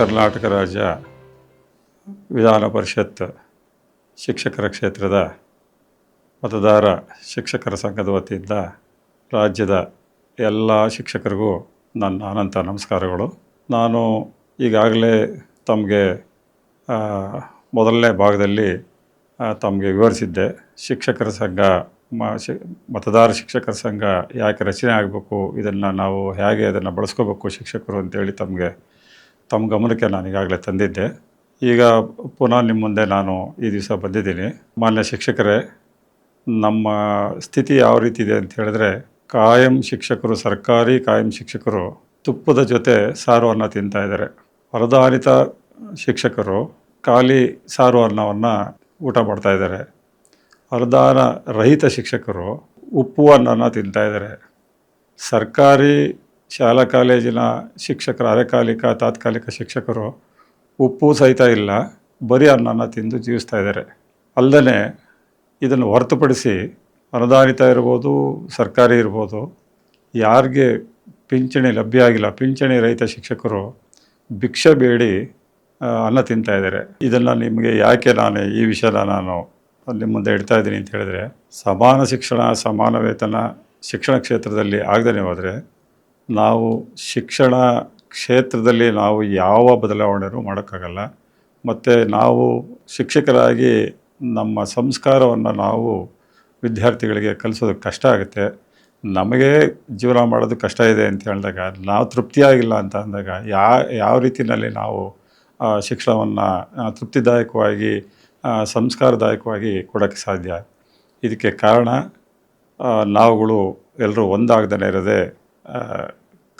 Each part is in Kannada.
ಕರ್ನಾಟಕ ರಾಜ್ಯ ವಿಧಾನ ಪರಿಷತ್ ಶಿಕ್ಷಕರ ಕ್ಷೇತ್ರದ ಮತದಾರ ಶಿಕ್ಷಕರ ಸಂಘದ ವತಿಯಿಂದ ರಾಜ್ಯದ ಎಲ್ಲ ಶಿಕ್ಷಕರಿಗೂ ನನ್ನ ಅನಂತ ನಮಸ್ಕಾರಗಳು. ನಾನು ಈಗಾಗಲೇ ತಮಗೆ ಮೊದಲನೇ ಭಾಗದಲ್ಲಿ ತಮಗೆ ವಿವರಿಸಿದ್ದೆ. ಶಿಕ್ಷಕರ ಸಂಘ, ಮ, ಶಿ, ಮತದಾರ ಶಿಕ್ಷಕರ ಸಂಘ ಯಾಕೆ ರಚನೆ ಆಗಬೇಕು, ಇದನ್ನು ನಾವು ಹೇಗೆ ಅದನ್ನು ಬಳಸ್ಕೋಬೇಕು ಶಿಕ್ಷಕರು ಅಂತೇಳಿ ತಮಗೆ ತಮ್ಮ ಗಮನಕ್ಕೆ ನಾನು ಈಗಾಗಲೇ ತಂದಿದ್ದೆ. ಈಗ ಪುನಃ ನಿಮ್ಮ ಮುಂದೆ ನಾನು ಈ ದಿವಸ ಬಂದಿದ್ದೀನಿ. ಮಾನ್ಯ ಶಿಕ್ಷಕರೇ, ನಮ್ಮ ಸ್ಥಿತಿ ಯಾವ ರೀತಿ ಇದೆ ಅಂತ ಹೇಳಿದ್ರೆ, ಕಾಯಂ ಶಿಕ್ಷಕರು, ಸರ್ಕಾರಿ ಕಾಯಂ ಶಿಕ್ಷಕರು ತುಪ್ಪದ ಜೊತೆ ಸಾರು ತಿಂತಾ ಇದ್ದಾರೆ. ವರದಾನಿತ ಶಿಕ್ಷಕರು ಖಾಲಿ ಸಾರು ಅನ್ನವನ್ನು ಊಟ ಮಾಡ್ತಾ ಇದ್ದಾರೆ. ಅನುದಾನ ರಹಿತ ಶಿಕ್ಷಕರು ಉಪ್ಪು ಅನ್ನನ ತಿಂತಾ ಇದ್ದಾರೆ. ಸರ್ಕಾರಿ ಶಾಲಾ ಕಾಲೇಜಿನ ಶಿಕ್ಷಕರು, ಅರೆಕಾಲಿಕ, ತಾತ್ಕಾಲಿಕ ಶಿಕ್ಷಕರು ಉಪ್ಪು ಸಹಿತ ಇಲ್ಲ, ಬರೀ ಅನ್ನನ ತಿಂದು ಜೀವಿಸ್ತಾ ಇದ್ದಾರೆ. ಅಲ್ಲದೆ ಇದನ್ನು ಹೊರತುಪಡಿಸಿ ಅನುದಾನಿತ ಇರ್ಬೋದು, ಸರ್ಕಾರಿ ಇರ್ಬೋದು, ಯಾರಿಗೆ ಪಿಂಚಣಿ ಲಭ್ಯ ಆಗಿಲ್ಲ, ಪಿಂಚಣಿ ರಹಿತ ಶಿಕ್ಷಕರು ಭಿಕ್ಷೆ ಬೇಡಿ ಅನ್ನ ತಿಂತಾ ಇದ್ದಾರೆ. ಇದನ್ನು ನಿಮಗೆ ಯಾಕೆ ನಾನು ಈ ವಿಷಯನ ನಾನು ನಿಮ್ಮ ಮುಂದೆ ಇಡ್ತಾ ಇದ್ದೀನಿ ಅಂತ ಹೇಳಿದ್ರೆ, ಸಮಾನ ಶಿಕ್ಷಣ, ಸಮಾನ ವೇತನ ಶಿಕ್ಷಣ ಕ್ಷೇತ್ರದಲ್ಲಿ ಆಗದೇ ಹೋದರೆ ನಾವು ಶಿಕ್ಷಣ ಕ್ಷೇತ್ರದಲ್ಲಿ ನಾವು ಯಾವ ಬದಲಾವಣೆಯೂ ಮಾಡೋಕ್ಕಾಗಲ್ಲ. ಮತ್ತು ನಾವು ಶಿಕ್ಷಕರಾಗಿ ನಮ್ಮ ಸಂಸ್ಕಾರವನ್ನು ನಾವು ವಿದ್ಯಾರ್ಥಿಗಳಿಗೆ ಕಲಿಸೋದಕ್ಕೆ ಕಷ್ಟ ಆಗುತ್ತೆ. ನಮಗೆ ಜೀವನ ಮಾಡೋದು ಕಷ್ಟ ಇದೆ ಅಂತ ಹೇಳಿದಾಗ ನಾವು ತೃಪ್ತಿಯಾಗಿಲ್ಲ ಅಂತ ಅಂದಾಗ ಯಾ, ಯಾವ ರೀತಿಯಲ್ಲಿ ನಾವು ಶಿಕ್ಷಣವನ್ನು ತೃಪ್ತಿದಾಯಕವಾಗಿ ಸಂಸ್ಕಾರದಾಯಕವಾಗಿ ಕೊಡೋಕ್ಕೆ ಸಾಧ್ಯ? ಇದಕ್ಕೆ ಕಾರಣ ನಾವುಗಳು ಎಲ್ಲರೂ ಒಂದಾಗ್ದೇ ಇರೋದೇ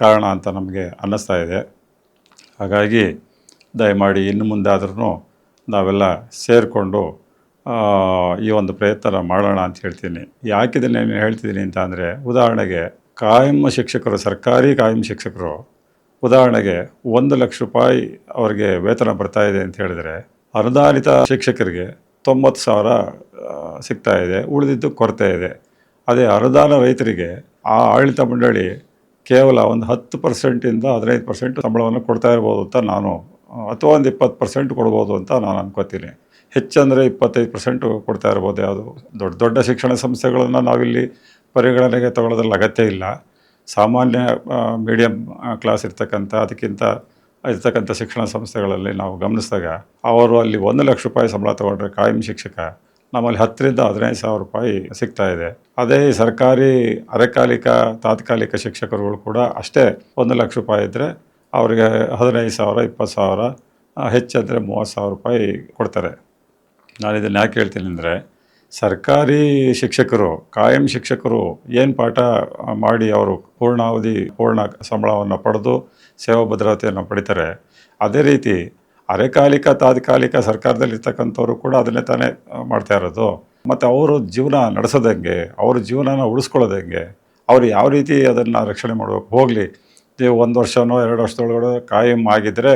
ಕಾರಣ ಅಂತ ನಮಗೆ ಅನ್ನಿಸ್ತಾ ಇದೆ. ಹಾಗಾಗಿ ದಯಮಾಡಿ ಇನ್ನು ಮುಂದಾದ್ರೂ ನಾವೆಲ್ಲ ಸೇರಿಕೊಂಡು ಈ ಒಂದು ಪ್ರಯತ್ನ ಮಾಡೋಣ ಅಂತ ಹೇಳ್ತೀನಿ. ಯಾಕೆ ನಾನು ಹೇಳ್ತಿದ್ದೀನಿ ಅಂತ ಅಂದರೆ, ಉದಾಹರಣೆಗೆ ಕಾಯಂ ಶಿಕ್ಷಕರು, ಸರ್ಕಾರಿ ಕಾಯಂ ಶಿಕ್ಷಕರು, ಉದಾಹರಣೆಗೆ ಒಂದು ಲಕ್ಷ ರೂಪಾಯಿ ಅವರಿಗೆ ವೇತನ ಬರ್ತಾ ಇದೆ ಅಂತ ಹೇಳಿದರೆ, ಅನುದಾನಿತ ಶಿಕ್ಷಕರಿಗೆ ತೊಂಬತ್ತು ಸಾವಿರ ಸಿಗ್ತಾ ಇದೆ, ಉಳಿದಿದ್ದು ಕೊರತೆ ಇದೆ. ಅದೇ ಅನುದಾನ ರೈತರಿಗೆ ಆ ಆಡಳಿತ ಮಂಡಳಿ ಕೇವಲ ಒಂದು ಹತ್ತು ಪರ್ಸೆಂಟಿಂದ ಹದಿನೈದು ಪರ್ಸೆಂಟ್ ಸಂಬಳವನ್ನು ಕೊಡ್ತಾ ಇರ್ಬೋದು ಅಂತ ನಾನು, ಅಥವಾ ಒಂದು ಇಪ್ಪತ್ತು ಪರ್ಸೆಂಟ್ ಕೊಡ್ಬೋದು ಅಂತ ನಾನು ಅನ್ಕೋತೀನಿ. ಹೆಚ್ಚಂದರೆ ಇಪ್ಪತ್ತೈದು ಪರ್ಸೆಂಟು ಕೊಡ್ತಾ ಇರ್ಬೋದು. ಯಾವುದು ದೊಡ್ಡ ದೊಡ್ಡ ಶಿಕ್ಷಣ ಸಂಸ್ಥೆಗಳನ್ನು ನಾವಿಲ್ಲಿ ಪರಿಗಣನೆಗೆ ತಗೊಳ್ಳೋದ್ರಲ್ಲಿ ಅಗತ್ಯ ಇಲ್ಲ. ಸಾಮಾನ್ಯ ಮೀಡಿಯಮ್ ಕ್ಲಾಸ್ ಇರ್ತಕ್ಕಂಥ, ಅದಕ್ಕಿಂತ ಇರ್ತಕ್ಕಂಥ ಶಿಕ್ಷಣ ಸಂಸ್ಥೆಗಳಲ್ಲಿ ನಾವು ಗಮನಿಸಿದಾಗ ಅವರು ಅಲ್ಲಿ ಒಂದು ಲಕ್ಷ ರೂಪಾಯಿ ಸಂಬಳ ತಗೊಂಡ್ರೆ ಕಾಯಂ ಶಿಕ್ಷಕ ನಮ್ಮಲ್ಲಿ ಹತ್ತರಿಂದ ಹದಿನೈದು ಸಾವಿರ ರೂಪಾಯಿ ಸಿಗ್ತಾ ಇದೆ. ಅದೇ ಸರ್ಕಾರಿ ಅರೆಕಾಲಿಕ, ತಾತ್ಕಾಲಿಕ ಶಿಕ್ಷಕರುಗಳು ಕೂಡ ಅಷ್ಟೇ ಒಂದು ಲಕ್ಷ ರೂಪಾಯಿ ಇದ್ದರೆ ಅವರಿಗೆ ಹದಿನೈದು ಸಾವಿರ, ಇಪ್ಪತ್ತು ಸಾವಿರ ಹೆಚ್ಚಂದರೆ ಮೂವತ್ತು ಸಾವಿರ ರೂಪಾಯಿ ಕೊಡ್ತಾರೆ. ನಾನು ಇದನ್ನು ಯಾಕೆ ಹೇಳ್ತೀನಿ ಅಂದರೆ, ಸರ್ಕಾರಿ ಶಿಕ್ಷಕರು, ಕಾಯಂ ಶಿಕ್ಷಕರು ಏನು ಪಾಠ ಮಾಡಿ ಅವರು ಪೂರ್ಣಾವಧಿ, ಪೂರ್ಣ ಸಂಬಳವನ್ನು ಪಡೆದು ಸೇವಾ ಭದ್ರತೆಯನ್ನು ಪಡಿತಾರೆ, ಅದೇ ರೀತಿ ಅರೆಕಾಲಿಕ ತಾತ್ಕಾಲಿಕ ಸರ್ಕಾರದಲ್ಲಿ ಇರ್ತಕ್ಕಂಥವ್ರು ಕೂಡ ಅದನ್ನೇ ತಾನೇ ಮಾಡ್ತಾ ಇರೋದು. ಮತ್ತು ಅವರು ಜೀವನ ನಡೆಸೋದಂಗೆ ಅವ್ರ ಜೀವನನ ಉಳಿಸ್ಕೊಳ್ಳೋದಂಗೆ ಅವ್ರು ಯಾವ ರೀತಿ ಅದನ್ನು ರಕ್ಷಣೆ ಮಾಡಬೇಕು? ಹೋಗಲಿ, ನೀವು ಒಂದು ವರ್ಷನೋ, ಎರಡು ವರ್ಷದೊಳಗಡೆ ಕಾಯಂ ಆಗಿದ್ದರೆ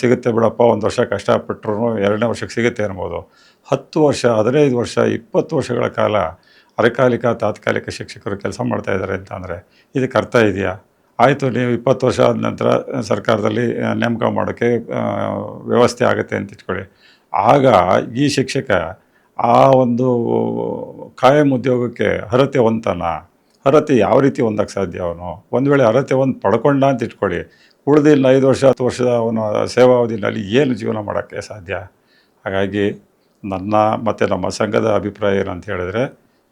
ಸಿಗುತ್ತೆ ಬಿಡಪ್ಪ, ಒಂದು ವರ್ಷ ಕಷ್ಟಪಟ್ಟರು ಎರಡನೇ ವರ್ಷಕ್ಕೆ ಸಿಗುತ್ತೆ ಅನ್ಬೋದು. ಹತ್ತು ವರ್ಷ, ಹದಿನೈದು ವರ್ಷ, ಇಪ್ಪತ್ತು ವರ್ಷಗಳ ಕಾಲ ಅರೆಕಾಲಿಕ ತಾತ್ಕಾಲಿಕ ಶಿಕ್ಷಕರು ಕೆಲಸ ಮಾಡ್ತಾ ಇದ್ದಾರೆ ಅಂತ ಅಂದರೆ, ಇದಕ್ಕೆ ಅರ್ಥ ಇದೆಯಾ? ಆಯಿತು, ನೀವು ಇಪ್ಪತ್ತು ವರ್ಷ ಆದ ನಂತರ ಸರ್ಕಾರದಲ್ಲಿ ನೇಮಕ ಮಾಡೋಕ್ಕೆ ವ್ಯವಸ್ಥೆ ಆಗುತ್ತೆ ಅಂತ ಇಟ್ಕೊಳ್ಳಿ. ಆಗ ಈ ಶಿಕ್ಷಕ ಆ ಒಂದು ಕಾಯಂ ಉದ್ಯೋಗಕ್ಕೆ ಅರ್ಹತೆ ಹೊಂತಾನ ಅರ್ಹತೆ ಯಾವ ರೀತಿ ಹೊಂದಕ್ಕೆ ಸಾಧ್ಯ ಅವನು? ಒಂದು ವೇಳೆ ಅರ್ಹತೆ ಒಂದು ಪಡ್ಕೊಂಡ ಅಂತ ಇಟ್ಕೊಳ್ಳಿ. ಉಳಿದಿಲ್ಲ ಐದು ವರ್ಷ, ಹತ್ತು ವರ್ಷದ ಅವನ ಸೇವಾವಧಿನಲ್ಲಿ ಏನು ಜೀವನ ಮಾಡೋಕ್ಕೆ ಸಾಧ್ಯ? ಹಾಗಾಗಿ ನನ್ನ ಮತ್ತು ನಮ್ಮ ಸಂಘದ ಅಭಿಪ್ರಾಯ ಏನಂತ ಹೇಳಿದ್ರೆ,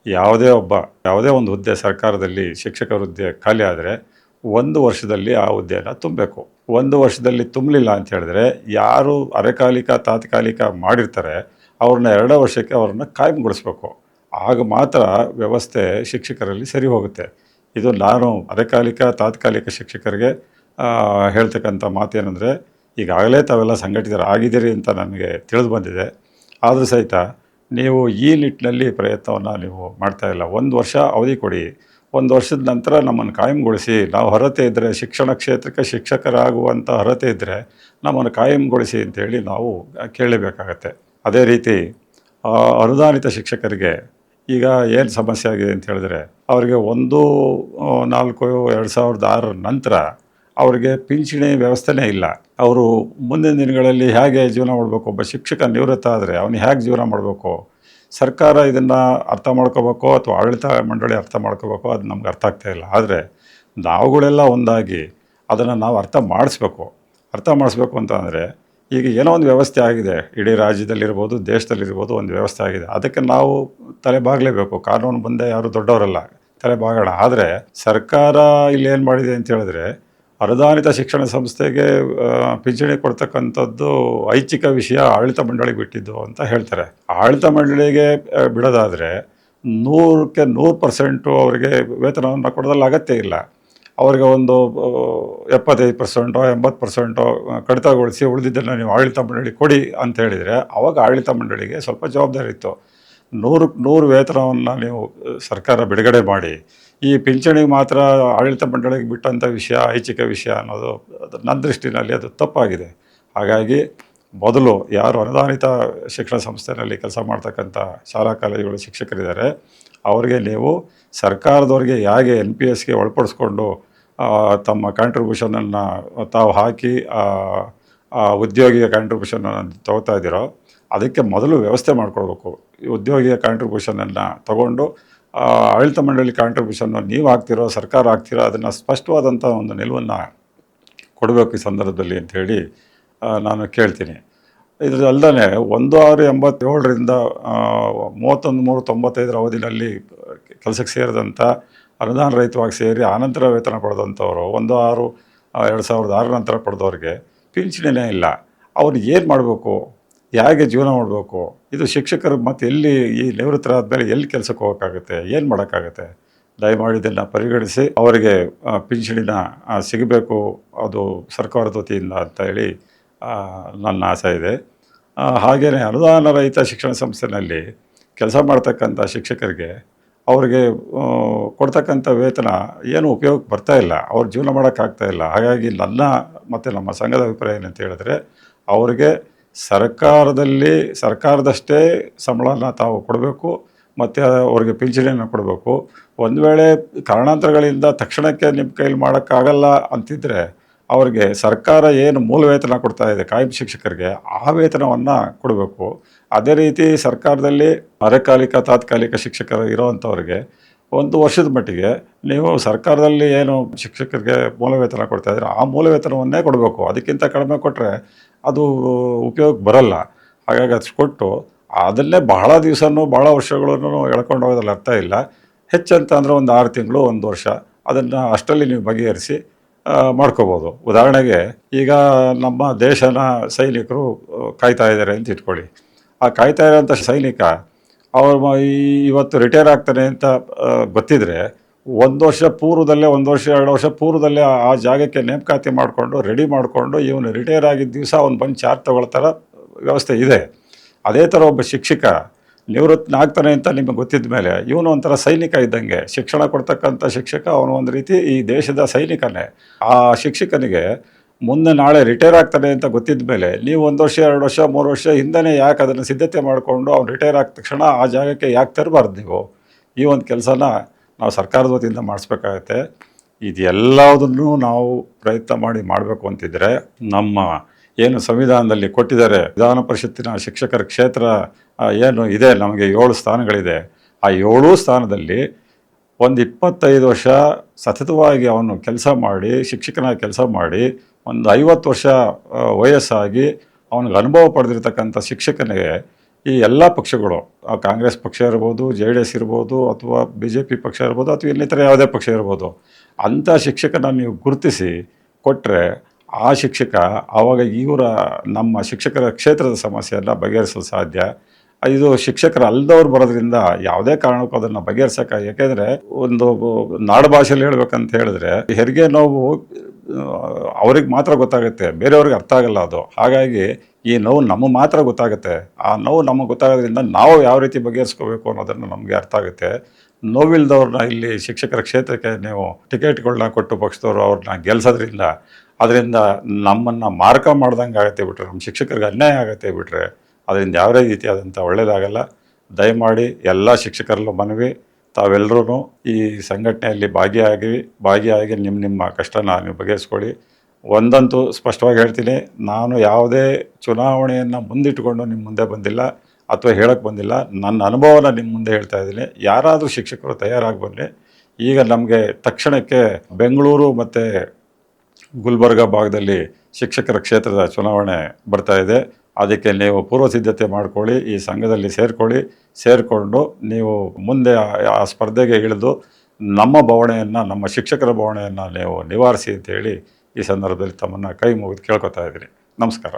ಯಾವುದೇ ಒಬ್ಬ, ಯಾವುದೇ ಒಂದು ಹುದ್ದೆ ಸರ್ಕಾರದಲ್ಲಿ ಶಿಕ್ಷಕರ ಹುದ್ದೆ ಖಾಲಿ ಆದರೆ ಒಂದು ವರ್ಷದಲ್ಲಿ ಆ ಹುದ್ದೆಯನ್ನು ತುಂಬಬೇಕು. ಒಂದು ವರ್ಷದಲ್ಲಿ ತುಂಬಲಿಲ್ಲ ಅಂತ ಹೇಳಿದ್ರೆ ಯಾರು ಅರೆಕಾಲಿಕ, ತಾತ್ಕಾಲಿಕ ಮಾಡಿರ್ತಾರೆ, ಅವ್ರನ್ನ ಎರಡು ವರ್ಷಕ್ಕೆ ಅವ್ರನ್ನ ಕಾಯಂಗೊಳಿಸ್ಬೇಕು. ಆಗ ಮಾತ್ರ ವ್ಯವಸ್ಥೆ ಶಿಕ್ಷಕರಲ್ಲಿ ಸರಿ ಹೋಗುತ್ತೆ. ಇದು ನಾನು ಅರೆಕಾಲಿಕ, ತಾತ್ಕಾಲಿಕ ಶಿಕ್ಷಕರಿಗೆ ಹೇಳ್ತಕ್ಕಂಥ ಮಾತೇನೆಂದರೆ, ಈಗಾಗಲೇ ತಾವೆಲ್ಲ ಸಂಘಟಿತರಾಗಿದ್ದೀರಿ ಅಂತ ನನಗೆ ತಿಳಿದು ಬಂದಿದೆ. ಆದರೂ ಸಹಿತ ನೀವು ಈ ನಿಟ್ಟಿನಲ್ಲಿ ಪ್ರಯತ್ನವನ್ನು ನೀವು ಮಾಡ್ತಾ ಇಲ್ಲ. ಒಂದು ವರ್ಷ ಅವಧಿ ಕೊಡಿ. ಒಂದು ವರ್ಷದ ನಂತರ ನಮ್ಮನ್ನು ಕಾಯಂಗೊಳಿಸಿ. ನಾವು ಹೊರತೆ ಇದ್ದರೆ ಶಿಕ್ಷಣ ಕ್ಷೇತ್ರಕ್ಕೆ ಶಿಕ್ಷಕರಾಗುವಂಥ ಅರ್ಹತೆ ಇದ್ದರೆ ನಮ್ಮನ್ನು ಕಾಯಂಗೊಳಿಸಿ ಅಂತೇಳಿ ನಾವು ಕೇಳಲೇಬೇಕಾಗತ್ತೆ ಅದೇ ರೀತಿ ಅನುದಾನಿತ ಶಿಕ್ಷಕರಿಗೆ ಈಗ ಏನು ಸಮಸ್ಯೆ ಆಗಿದೆ ಅಂತ ಹೇಳಿದ್ರೆ, ಅವರಿಗೆ ಒಂದು ನಾಲ್ಕು, ಎರಡು ಸಾವಿರದ ಆರರ ನಂತರ ಅವರಿಗೆ ಪಿಂಚಣಿ ವ್ಯವಸ್ಥೆನೇ ಇಲ್ಲ. ಅವರು ಮುಂದಿನ ದಿನಗಳಲ್ಲಿ ಹೇಗೆ ಜೀವನ ಮಾಡಬೇಕು? ಒಬ್ಬ ಶಿಕ್ಷಕ ನಿವೃತ್ತ ಆದರೆ ಅವನು ಹೇಗೆ ಜೀವನ ಮಾಡಬೇಕು? ಸರ್ಕಾರ ಇದನ್ನು ಅರ್ಥ ಮಾಡ್ಕೋಬೇಕೋ ಅಥವಾ ಆಡಳಿತ ಮಂಡಳಿ ಅರ್ಥ ಮಾಡ್ಕೋಬೇಕೋ ಅದು ನಮ್ಗೆ ಅರ್ಥ ಆಗ್ತಾ ಇಲ್ಲ. ಆದರೆ ನಾವುಗಳೆಲ್ಲ ಒಂದಾಗಿ ಅದನ್ನು ನಾವು ಅರ್ಥ ಮಾಡಿಸ್ಬೇಕು. ಅರ್ಥ ಮಾಡಿಸ್ಬೇಕು ಅಂತ ಅಂದರೆ ಈಗ ಏನೋ ಒಂದು ವ್ಯವಸ್ಥೆ ಆಗಿದೆ. ಇಡೀ ರಾಜ್ಯದಲ್ಲಿರ್ಬೋದು, ದೇಶದಲ್ಲಿರ್ಬೋದು ಒಂದು ವ್ಯವಸ್ಥೆ ಆಗಿದೆ. ಅದಕ್ಕೆ ನಾವು ತಲೆ ಬಾಗಲೇಬೇಕು ಕಾನೂನು ಬಂದೆ ಯಾರು ದೊಡ್ಡವರಲ್ಲ ತಲೆ ಬಾಗೋಣ ಆದರೆ ಸರ್ಕಾರ ಇಲ್ಲಿ ಏನು ಮಾಡಿದೆ ಅಂತ ಹೇಳಿದ್ರೆ ಅನುದಾನಿತ ಶಿಕ್ಷಣ ಸಂಸ್ಥೆಗೆ ಪಿಂಚಣಿ ಕೊಡ್ತಕ್ಕಂಥದ್ದು ಐಚ್ಛಿಕ ವಿಷಯ ಆಡಳಿತ ಮಂಡಳಿಗೆ ಬಿಟ್ಟಿದ್ದು ಅಂತ ಹೇಳ್ತಾರೆ. ಆಡಳಿತ ಮಂಡಳಿಗೆ ಬಿಡೋದಾದರೆ ನೂರಕ್ಕೆ ನೂರು ಪರ್ಸೆಂಟು ಅವರಿಗೆ ವೇತನವನ್ನು ಕೊಡೋದ್ರಲ್ಲಿ ಅಗತ್ಯ ಇಲ್ಲ. ಅವರಿಗೆ ಒಂದು ಎಪ್ಪತ್ತೈದು ಪರ್ಸೆಂಟೋ, ಎಂಬತ್ತು ಪರ್ಸೆಂಟೋ ಕಡಿತಗೊಳಿಸಿ ಉಳಿದಿದ್ದನ್ನು ನೀವು ಆಡಳಿತ ಮಂಡಳಿ ಕೊಡಿ ಅಂತ ಹೇಳಿದರೆ ಅವಾಗ ಆಡಳಿತ ಮಂಡಳಿಗೆ ಸ್ವಲ್ಪ ಜವಾಬ್ದಾರಿ ಇತ್ತು. ನೂರಕ್ಕೆ ನೂರು ವೇತನವನ್ನು ನೀವು ಸರ್ಕಾರ ಬಿಡುಗಡೆ ಮಾಡಿ ಈ ಪಿಂಚಣಿಗೆ ಮಾತ್ರ ಆಡಳಿತ ಮಂಡಳಿಗೆ ಬಿಟ್ಟಂಥ ವಿಷಯ, ಐಚ್ಛಿಕ ವಿಷಯ ಅನ್ನೋದು ಅದು ನನ್ನ ದೃಷ್ಟಿನಲ್ಲಿ ಅದು ತಪ್ಪಾಗಿದೆ. ಹಾಗಾಗಿ ಮೊದಲು ಯಾರು ಅನುದಾನಿತ ಶಿಕ್ಷಣ ಸಂಸ್ಥೆಯಲ್ಲಿ ಕೆಲಸ ಮಾಡ್ತಕ್ಕಂಥ ಶಾಲಾ ಕಾಲೇಜುಗಳ ಶಿಕ್ಷಕರಿದ್ದಾರೆ. ಅವರಿಗೆ ನೀವು ಸರ್ಕಾರದವ್ರಿಗೆ ಹೇಗೆ ಎನ್ ಪಿ ಎಸ್ಗೆ ಒಳಪಡಿಸ್ಕೊಂಡು ತಮ್ಮ ಕಾಂಟ್ರಿಬ್ಯೂಷನನ್ನು ತಾವು ಹಾಕಿ ಉದ್ಯೋಗಿಯ ಕಾಂಟ್ರಿಬ್ಯೂಷನನ್ನು ತಗೋತಾ ಇದ್ದೀರೋ, ಅದಕ್ಕೆ ಮೊದಲು ವ್ಯವಸ್ಥೆ ಮಾಡ್ಕೊಳ್ಬೇಕು. ಈ ಉದ್ಯೋಗಿಯ ಕಾಂಟ್ರಿಬ್ಯೂಷನನ್ನು ತಗೊಂಡು ಆಡಳಿತ ಮಂಡಳಿ ಕಾಂಟ್ರಿಬ್ಯೂಷನ್ನು ನೀವು ಆಗ್ತಿರೋ ಸರ್ಕಾರ ಆಗ್ತಿರೋ ಅದನ್ನು ಸ್ಪಷ್ಟವಾದಂಥ ಒಂದು ನಿಲುವನ್ನು ಕೊಡಬೇಕು ಈ ಸಂದರ್ಭದಲ್ಲಿ ಅಂಥೇಳಿ ನಾನು ಕೇಳ್ತೀನಿ. ಇದರಲ್ಲದೆ ಒಂದು ಆರು ಎಂಬತ್ತೇಳರಿಂದ ಮೂವತ್ತೊಂದು, ಮೂರು ತೊಂಬತ್ತೈದರ ಅವಧಿನಲ್ಲಿ ಕೆಲಸಕ್ಕೆ ಸೇರಿದಂಥ ಅನುದಾನ ರಹಿತವಾಗಿ ಸೇರಿ ಆನಂತರ ವೇತನ ಪಡೆದಂಥವರು, ಒಂದು ಆರು ಎರಡು ಸಾವಿರದ ಆರ ನಂತರ ಪಡೆದವ್ರಿಗೆ ಪಿಂಚಣಿನೇ ಇಲ್ಲ. ಅವ್ರು ಏನು ಮಾಡಬೇಕು? ಹೇಗೆ ಜೀವನ ಮಾಡಬೇಕು? ಇದು ಶಿಕ್ಷಕರು ಮತ್ತು ಎಲ್ಲಿ ಈ ನಿವೃತ್ತರಾದ್ಮೇಲೆ ಎಲ್ಲಿ ಕೆಲಸಕ್ಕೆ ಹೋಗೋಕ್ಕಾಗುತ್ತೆ, ಏನು ಮಾಡೋಕ್ಕಾಗುತ್ತೆ? ದಯಮಾಡಿ ಇದನ್ನು ಪರಿಗಣಿಸಿ, ಅವರಿಗೆ ಪಿಂಚಣಿನ ಸಿಗಬೇಕು, ಅದು ಸರ್ಕಾರದ ವತಿಯಿಂದ ಅಂತ ಹೇಳಿ ನನ್ನ ಆಸೆ ಇದೆ. ಹಾಗೆಯೇ ಅನುದಾನ ರಹಿತ ಶಿಕ್ಷಣ ಸಂಸ್ಥೆಯಲ್ಲಿ ಕೆಲಸ ಮಾಡ್ತಕ್ಕಂಥ ಶಿಕ್ಷಕರಿಗೆ, ಅವರಿಗೆ ಕೊಡ್ತಕ್ಕಂಥ ವೇತನ ಏನು ಉಪಯೋಗಕ್ಕೆ ಬರ್ತಾ ಇಲ್ಲ, ಅವ್ರ ಜೀವನ ಮಾಡೋಕ್ಕಾಗ್ತಾ ಇಲ್ಲ. ಹಾಗಾಗಿ ನನ್ನ ಮತ್ತು ನಮ್ಮ ಸಂಘದ ಅಭಿಪ್ರಾಯ ಏನಂತ ಹೇಳಿದ್ರೆ, ಅವರಿಗೆ ಸರ್ಕಾರದಲ್ಲಿ ಸರ್ಕಾರದಷ್ಟೇ ಸಂಬಳನ ತಾವು ಕೊಡಬೇಕು, ಮತ್ತು ಅವ್ರಿಗೆ ಪಿಂಚಣಿಯನ್ನು ಕೊಡಬೇಕು. ಒಂದು ವೇಳೆ ಕಾರಣಾಂತರಗಳಿಂದ ತಕ್ಷಣಕ್ಕೆ ನಿಮ್ಮ ಕೈಲಿ ಮಾಡೋಕ್ಕಾಗಲ್ಲ ಅಂತಿದ್ದರೆ ಅವ್ರಿಗೆ ಸರ್ಕಾರ ಏನು ಮೂಲ ವೇತನ ಕೊಡ್ತಾ ಇದೆ ಕಾಯಂ ಶಿಕ್ಷಕರಿಗೆ ಆ ವೇತನವನ್ನು ಕೊಡಬೇಕು. ಅದೇ ರೀತಿ ಸರ್ಕಾರದಲ್ಲಿ ಅರೆಕಾಲಿಕ ತಾತ್ಕಾಲಿಕ ಶಿಕ್ಷಕರು ಇರೋವಂಥವ್ರಿಗೆ ಒಂದು ವರ್ಷದ ಮಟ್ಟಿಗೆ ನೀವು ಸರ್ಕಾರದಲ್ಲಿ ಏನು ಶಿಕ್ಷಕರಿಗೆ ಮೂಲ ವೇತನ ಕೊಡ್ತಾ ಇದ್ರೆ ಆ ಮೂಲ ವೇತನವನ್ನೇ ಕೊಡಬೇಕು. ಅದಕ್ಕಿಂತ ಕಡಿಮೆ ಕೊಟ್ಟರೆ ಅದು ಉಪಯೋಗಕ್ಕೆ ಬರಲ್ಲ. ಹಾಗಾಗಿ ಅದು ಕೊಟ್ಟು ಅದನ್ನೇ ಬಹಳ ದಿವಸನೂ ಬಹಳ ವರ್ಷಗಳನ್ನು ಎಳ್ಕೊಂಡು ಹೋಗೋದ್ರಲ್ಲಿ ಅರ್ಥ ಇಲ್ಲ. ಹೆಚ್ಚಂತ ಅಂದರೆ ಒಂದು ಆರು ತಿಂಗಳು, ಒಂದು ವರ್ಷ ಅದನ್ನು ಅಷ್ಟರಲ್ಲಿ ನೀವು ಬಗೆಹರಿಸಿ ಮಾಡ್ಕೋಬೋದು. ಉದಾಹರಣೆಗೆ ಈಗ ನಮ್ಮ ದೇಶನ ಸೈನಿಕರು ಕಾಯ್ತಾ ಇದ್ದಾರೆ ಅಂತ ಇಟ್ಕೊಳ್ಳಿ. ಆ ಕಾಯ್ತಾ ಇರೋಂಥ ಸೈನಿಕ ಅವ್ರು ಇವತ್ತು ರಿಟೈರ್ ಆಗ್ತಾನೆ ಅಂತ ಗೊತ್ತಿದ್ರೆ ಒಂದು ವರ್ಷ ಪೂರ್ವದಲ್ಲೇ, ಒಂದು ವರ್ಷ, ಎರಡು ವರ್ಷ ಪೂರ್ವದಲ್ಲೇ ಆ- ಆ ಜಾಗಕ್ಕೆ ನೇಮಕಾತಿ ಮಾಡಿಕೊಂಡು, ರೆಡಿ ಮಾಡಿಕೊಂಡು ಇವನು ರಿಟೈರ್ ಆಗಿದ್ದ ದಿವಸ ಅವ್ನು ಬಂದು ಚಾರ್ಜ್ ತಗೊಳ್ತಾರ ವ್ಯವಸ್ಥೆ ಇದೆ. ಅದೇ ಥರ ಒಬ್ಬ ಶಿಕ್ಷಕ ನಿವೃತ್ತನಾಗ್ತಾನೆ ಅಂತ ನಿಮಗೆ ಗೊತ್ತಿದ್ದ ಮೇಲೆ ಇವನು ಒಂಥರ ಸೈನಿಕ ಇದ್ದಂಗೆ. ಶಿಕ್ಷಣ ಕೊಡ್ತಕ್ಕಂಥ ಶಿಕ್ಷಕ ಅವನು ಒಂದು ರೀತಿ ಈ ದೇಶದ ಸೈನಿಕನೇ. ಆ ಶಿಕ್ಷಕನಿಗೆ ಮುಂದೆ ನಾಳೆ ರಿಟೈರ್ ಆಗ್ತಾನೆ ಅಂತ ಗೊತ್ತಿದ್ದ ಮೇಲೆ ನೀವು ಒಂದು ವರ್ಷ, ಎರಡು ವರ್ಷ, ಮೂರು ವರ್ಷ ಹಿಂದೆನೇ ಯಾಕೆ ಅದನ್ನು ಸಿದ್ಧತೆ ಮಾಡಿಕೊಂಡು ಅವ್ನು ರಿಟೈರ್ ಆದ ತಕ್ಷಣ ಆ ಜಾಗಕ್ಕೆ ಯಾಕೆ ತರಬಾರ್ದು ನೀವು? ಈ ಒಂದು ಕೆಲಸನ ನಾವು ಸರ್ಕಾರದ ವತಿಯಿಂದ ಮಾಡಿಸ್ಬೇಕಾಗತ್ತೆ. ಇದೆಲ್ಲದನ್ನು ನಾವು ಪ್ರಯತ್ನ ಮಾಡಿ ಮಾಡಬೇಕು ಅಂತಿದ್ರೆ ನಮ್ಮ ಏನು ಸಂವಿಧಾನದಲ್ಲಿ ಕೊಟ್ಟಿದ್ದಾರೆ, ವಿಧಾನ ಪರಿಷತ್ತಿನ ಶಿಕ್ಷಕರ ಕ್ಷೇತ್ರ ಏನು ಇದೆ, ನಮಗೆ ಏಳು ಸ್ಥಾನಗಳಿದೆ. ಆ ಏಳೂ ಸ್ಥಾನದಲ್ಲಿ ಒಂದು ಇಪ್ಪತ್ತೈದು ವರ್ಷ ಸತತವಾಗಿ ಅವನು ಕೆಲಸ ಮಾಡಿ, ಶಿಕ್ಷಕನಾಗಿ ಕೆಲಸ ಮಾಡಿ, ಒಂದು ಐವತ್ತು ವರ್ಷ ವಯಸ್ಸಾಗಿ ಅವನಿಗೆ ಅನುಭವ ಪಡೆದಿರ್ತಕ್ಕಂಥ ಶಿಕ್ಷಕನಿಗೆ ಈ ಎಲ್ಲ ಪಕ್ಷಗಳು ಕಾಂಗ್ರೆಸ್ ಪಕ್ಷ ಇರ್ಬೋದು, ಜೆ ಡಿ ಎಸ್ ಇರ್ಬೋದು, ಅಥವಾ ಬಿ ಜೆ ಪಿ ಪಕ್ಷ ಇರ್ಬೋದು, ಅಥವಾ ಇನ್ನಿತರ ಯಾವುದೇ ಪಕ್ಷ ಇರ್ಬೋದು, ಅಂಥ ಶಿಕ್ಷಕನ ನೀವು ಗುರುತಿಸಿ ಕೊಟ್ಟರೆ ಆ ಶಿಕ್ಷಕ ಆವಾಗ ಇವರ ನಮ್ಮ ಶಿಕ್ಷಕರ ಕ್ಷೇತ್ರದ ಸಮಸ್ಯೆಯನ್ನು ಬಗೆಹರಿಸಲು ಸಾಧ್ಯ. ಇದು ಶಿಕ್ಷಕರ ಅಲ್ದವ್ರು ಬರೋದ್ರಿಂದ ಯಾವುದೇ ಕಾರಣಕ್ಕೂ ಅದನ್ನು ಬಗೆಹರಿಸಕ, ಯಾಕೆಂದರೆ ಒಂದು ನಾಡು ಭಾಷೆಯಲ್ಲಿ ಹೇಳ್ಬೇಕಂತ ಹೇಳಿದ್ರೆ ಹೆರಿಗೆ ನೋವು ಅವ್ರಿಗೆ ಮಾತ್ರ ಗೊತ್ತಾಗುತ್ತೆ, ಬೇರೆಯವ್ರಿಗೆ ಅರ್ಥ ಆಗಲ್ಲ ಅದು. ಹಾಗಾಗಿ ಈ ನೋವು ನಮಗೆ ಮಾತ್ರ ಗೊತ್ತಾಗುತ್ತೆ. ಆ ನೋವು ನಮಗೆ ಗೊತ್ತಾಗೋದ್ರಿಂದ ನಾವು ಯಾವ ರೀತಿ ಬಗೆಹರಿಸ್ಕೋಬೇಕು ಅನ್ನೋದನ್ನು ನಮಗೆ ಅರ್ಥ ಆಗುತ್ತೆ. ನೋವಿಲ್ದವ್ರನ್ನ ಇಲ್ಲಿ ಶಿಕ್ಷಕರ ಕ್ಷೇತ್ರಕ್ಕೆ ನೀವು ಟಿಕೆಟ್ಗಳನ್ನ ಕೊಟ್ಟು ಪಕ್ಷದವರು ಅವ್ರನ್ನ ಗೆಲ್ಸೋದ್ರಿಂದ, ಅದರಿಂದ ನಮ್ಮನ್ನು ಮಾರ್ಕ ಮಾಡ್ದಂಗೆ ಆಗುತ್ತೆ ಬಿಟ್ರೆ, ನಮ್ಮ ಶಿಕ್ಷಕರಿಗೆ ಅನ್ಯಾಯ ಆಗುತ್ತೆ ಬಿಟ್ರೆ ಅದರಿಂದ ಯಾವುದೇ ರೀತಿಯಾದಂಥ ಒಳ್ಳೆಯದಾಗಲ್ಲ ದಯಮಾಡಿ ಎಲ್ಲ ಶಿಕ್ಷಕರಲ್ಲೂ ಮನವಿ. ತಾವೆಲ್ಲರೂ ಈ ಸಂಘಟನೆಯಲ್ಲಿ ಭಾಗಿಯಾಗಿ ಭಾಗಿಯಾಗಿ ನಿಮ್ಮ ನಿಮ್ಮ ಕಷ್ಟನ ನೀವು ಬಗೆಹರಿಸ್ಕೊಳ್ಳಿ. ಒಂದಂತೂ ಸ್ಪಷ್ಟವಾಗಿ ಹೇಳ್ತೀನಿ, ನಾನು ಯಾವುದೇ ಚುನಾವಣೆಯನ್ನು ಮುಂದಿಟ್ಟುಕೊಂಡು ನಿಮ್ಮ ಮುಂದೆ ಬಂದಿಲ್ಲ ಅಥವಾ ಹೇಳಕ್ಕೆ ಬಂದಿಲ್ಲ. ನನ್ನ ಅನುಭವನ ನಿಮ್ಮ ಮುಂದೆ ಹೇಳ್ತಾ ಇದ್ದೀನಿ. ಯಾರಾದರೂ ಶಿಕ್ಷಕರು ತಯಾರಾಗಿ ಬಂದರೆ ಈಗ ನಮಗೆ ತಕ್ಷಣಕ್ಕೆ ಬೆಂಗಳೂರು ಮತ್ತು ಗುಲ್ಬರ್ಗ ಭಾಗದಲ್ಲಿ ಶಿಕ್ಷಕರ ಕ್ಷೇತ್ರದ ಚುನಾವಣೆ ಬರ್ತಾ ಇದೆ. ಅದಕ್ಕೆ ನೀವು ಪೂರ್ವ ಸಿದ್ಧತೆ ಮಾಡ್ಕೊಳ್ಳಿ, ಈ ಸಂಘದಲ್ಲಿ ಸೇರಿಕೊಳ್ಳಿ. ಸೇರಿಕೊಂಡು ನೀವು ಮುಂದೆ ಆ- ಸ್ಪರ್ಧೆಗೆ ಇಳಿದು ನಮ್ಮ ಬವಣೆಯನ್ನು ನಮ್ಮ ಶಿಕ್ಷಕರ ಬವಣೆಯನ್ನು ನೀವು ನಿವಾರಿಸಿ ಅಂತೇಳಿ ಈ ಸಂದರ್ಭದಲ್ಲಿ ತಮ್ಮನ್ನು ಕೈ ಮುಗಿದು ಕೇಳ್ಕೊತಾ ಇದ್ದೀನಿ. ನಮಸ್ಕಾರ.